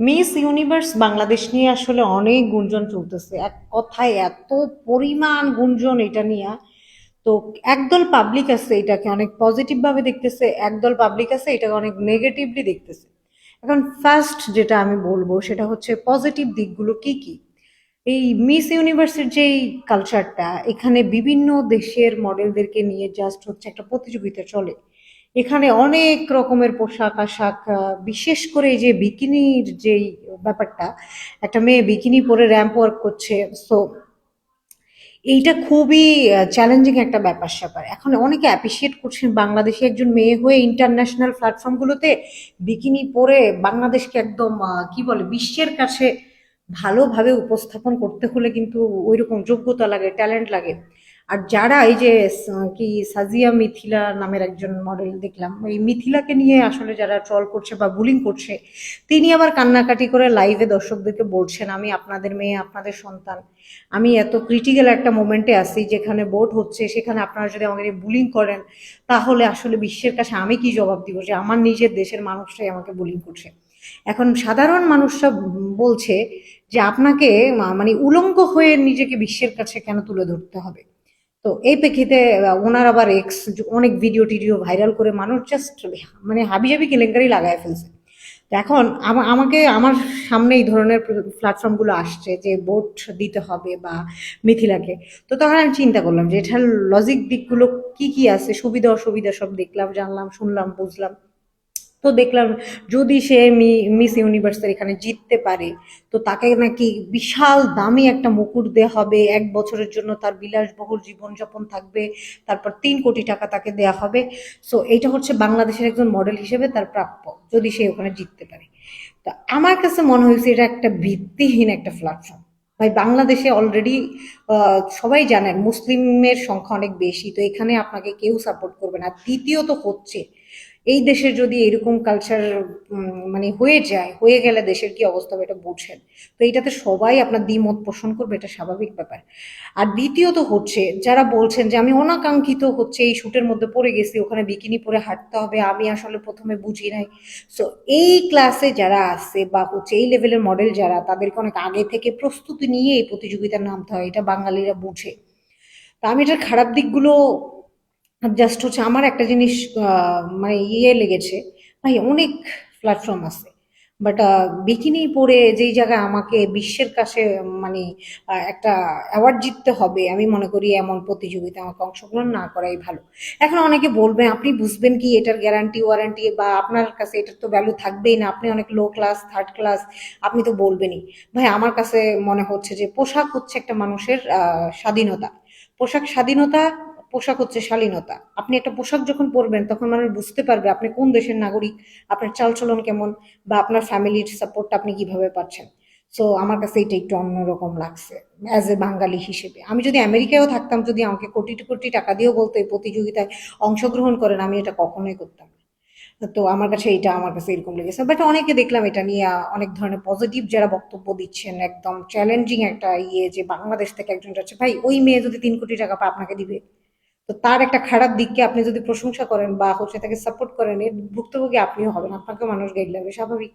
Miss universe Bangladesh নিয়ে আসলে অনেক গুঞ্জন চলতেছে। এক কথায় এত পরিমাণ গুঞ্জন এটা নিয়ে। তো একদল পাবলিক আছে এটাকে অনেক পজিটিভ ভাবে দেখতেছে, একদল পাবলিক আছে এটাকে অনেক নেগেটিভলি দেখতেছে। এখন ফার্স্ট যেটা আমি বলব সেটা হচ্ছে পজিটিভ দিকগুলো কি কি? এই মিস ইউনিভার্সের যেই কালচারটা এখানে বিভিন্ন দেশের মডেলদেরকে নিয়ে জাস্ট হচ্ছে একটা প্রতিযোগিতা চলে। এখানে অনেক রকমের পোশাক আশাক বিশেষ করে এই যে বিকিনির যেই ব্যাপারটা, একটা মেয়ে বিকিনি পরে র্যাম্প ওয়ার্ক করছে সো এইটা খুবই চ্যালেঞ্জিং একটা ব্যাপার স্যাপার। এখন অনেকে অ্যাপ্রিসিয়েট করছেন বাংলাদেশে একজন মেয়ে হয়ে ইন্টারন্যাশনাল প্ল্যাটফর্মগুলোতে বিকিনি পরে বাংলাদেশকে একদম কি বলে, বিশ্বের কাছে ভালোভাবে উপস্থাপন করতে হলে কিন্তু ওইরকম যোগ্যতা লাগে ট্যালেন্ট লাগে। আর যারা এই যে কি সাজিয়া মিথিলা নামের একজন মডেল দেখলাম, এই মিথিলাকে নিয়ে আসলে যারা ট্রল করছে বা বুলিং করছে, তিনি আবার কান্নাকাটি করে লাইভে দর্শকদেরকে বলছেন, আমি আপনাদের মেয়ে, আপনাদের সন্তান। আমি এত ক্রিটিক্যাল একটা মোমেন্টে আছি, যেখানে ভোট হচ্ছে, সেখানে আপনারা যদি আমাকে বুলিং করেন, তাহলে আসলে বিশ্বের কাছে আমি কি জবাব দিব? যে আমার নিজের দেশের মানুষটাই আমাকে বুলিং করছে। এখন সাধারণ মানুষরা বলছে যে, আপনাকে মানে উলঙ্গ হয়ে নিজেকে বিশ্বের কাছে কেন তুলে ধরতে হবে? তো এই প্রেক্ষিতে ওনার আবার এক্স অনেক ভিডিও টিডিও ভাইরাল করে মানুষ জাস্ট মানে হাবি হাবি কেলেঙ্কারি লাগায় ফেলছে। এখন আমাকে, আমার সামনে এই ধরনের প্ল্যাটফর্মগুলো আসছে যে ভোট দিতে হবে বা মিথিলাকে। তো তখন আমি চিন্তা করলাম যে এটার লজিক দিকগুলো কি কি আছে সুবিধা অসুবিধা সব দেখলাম, জানলাম, শুনলাম, বুঝলাম। তো দেখলাম যদি সে মিস ইউনিভার্সের এখানে জিততে পারে, তো তাকে নাকি বিশাল দামি একটা মুকুট দেওয়া হবে, এক বছরের জন্য তার বিলাসবহুল জীবনযাপন থাকবে, তারপর তিন কোটি টাকা তাকে দেয়া হবে। সো এইটা হচ্ছে বাংলাদেশের একজন মডেল হিসেবে তার প্রাপ্য, যদি সে ওখানে জিততে পারে। তো আমার কাছে মনে হয়েছে এটা একটা ভিত্তিহীন একটা প্ল্যাটফর্ম ভাই, বাংলাদেশে অলরেডি সবাই জানেন মুসলিমের সংখ্যা অনেক বেশি, তো এখানে আপনাকে কেউ সাপোর্ট করবে না। দ্বিতীয়ত হচ্ছে এই দেশে যদি এরকম কালচার মানে হয়ে যায়, হয়ে গেলে দেশের কি অবস্থা হবে এটা বুঝছেন? তো এইটাতে সবাই আপনার দ্বিমত পোষণ করবে, এটা স্বাভাবিক ব্যাপার। আর দ্বিতীয়ত হচ্ছে, যারা বলছেন যে আমি অনাকাঙ্ক্ষিত হচ্ছে এই শুটের মধ্যে পড়ে গেছি, ওখানে বিকিনি পরে হাঁটতে হবে, আমি আসলে প্রথমে বুঝি নাই। সো এই ক্লাসে যারা আছে বা হচ্ছে এই লেভেলের মডেল যারা, তাদেরকে অনেক আগে থেকে প্রস্তুতি নিয়ে এই প্রতিযোগিতায় নামতে হয়, এটা বাঙালিরা বুঝে। তা আমি এটার খারাপ দিকগুলো জাস্ট হচ্ছে আমার একটা জিনিস মানে ইয়ে লেগেছে। ভাই, অনেক প্ল্যাটফর্ম আছে। বাট বিকিনি পরে যেই জায়গায় আমাকে বিশ্বের কাছে মানে একটা অ্যাওয়ার্ড জিততে হবে, আমি মনে করি এমন প্রতিযোগিতা আমাকে অংশগ্রহণ না করাই ভালো। এখন অনেকে বলবেন আপনি বুঝবেন কি এটার গ্যারান্টি ওয়ারেন্টি বা আপনার কাছে এটার তো ভ্যালু থাকবেই না, আপনি অনেক লো ক্লাস থার্ড ক্লাস আপনি তো বলবেনই। ভাই, আমার কাছে মনে হচ্ছে যে পোশাক হচ্ছে একটা মানুষের স্বাধীনতা। পোশাক স্বাধীনতা পোশাক হচ্ছে শালীনতা। আপনি একটা পোশাক যখন পরবেন, তখন মানুষ বুঝতে পারবে আপনি কোন দেশের নাগরিক, আপনার চালচলন কেমন বা আপনার ফ্যামিলির সাপোর্ট আপনি কীভাবে পাচ্ছেন। সো আমার কাছে এটা একটু অন্যরকম লাগছে অ্যাজ এ বাঙালি হিসেবে। আমি যদি আমেরিকায়ও থাকতাম, যদি আমাকে কোটি কোটি টাকা দিয়েও বলতো এই প্রতিযোগিতায় অংশগ্রহণ করেন, আমি এটা কখনোই করতাম তো, আমার কাছে এটা, আমার কাছে এরকম লেগেছে। বাট অনেকে দেখলাম এটা নিয়ে, অনেক ধরনের পজিটিভ যারা বক্তব্য দিচ্ছেন, একদম চ্যালেঞ্জিং একটা ইয়ে যে বাংলাদেশ থেকে একজন যাচ্ছে, ভাই, ওই মেয়ে যদি তিন কোটি টাকা পায় আপনাকে দিবে তো তার একটা খারাপ দিককে আপনি যদি প্রশংসা করেন বা হচ্ছে তাকে সাপোর্ট করেন, এর ভুক্তভোগী আপনিও হবেন আপনাকে মানুষ গাইড লাগবে, স্বাভাবিক।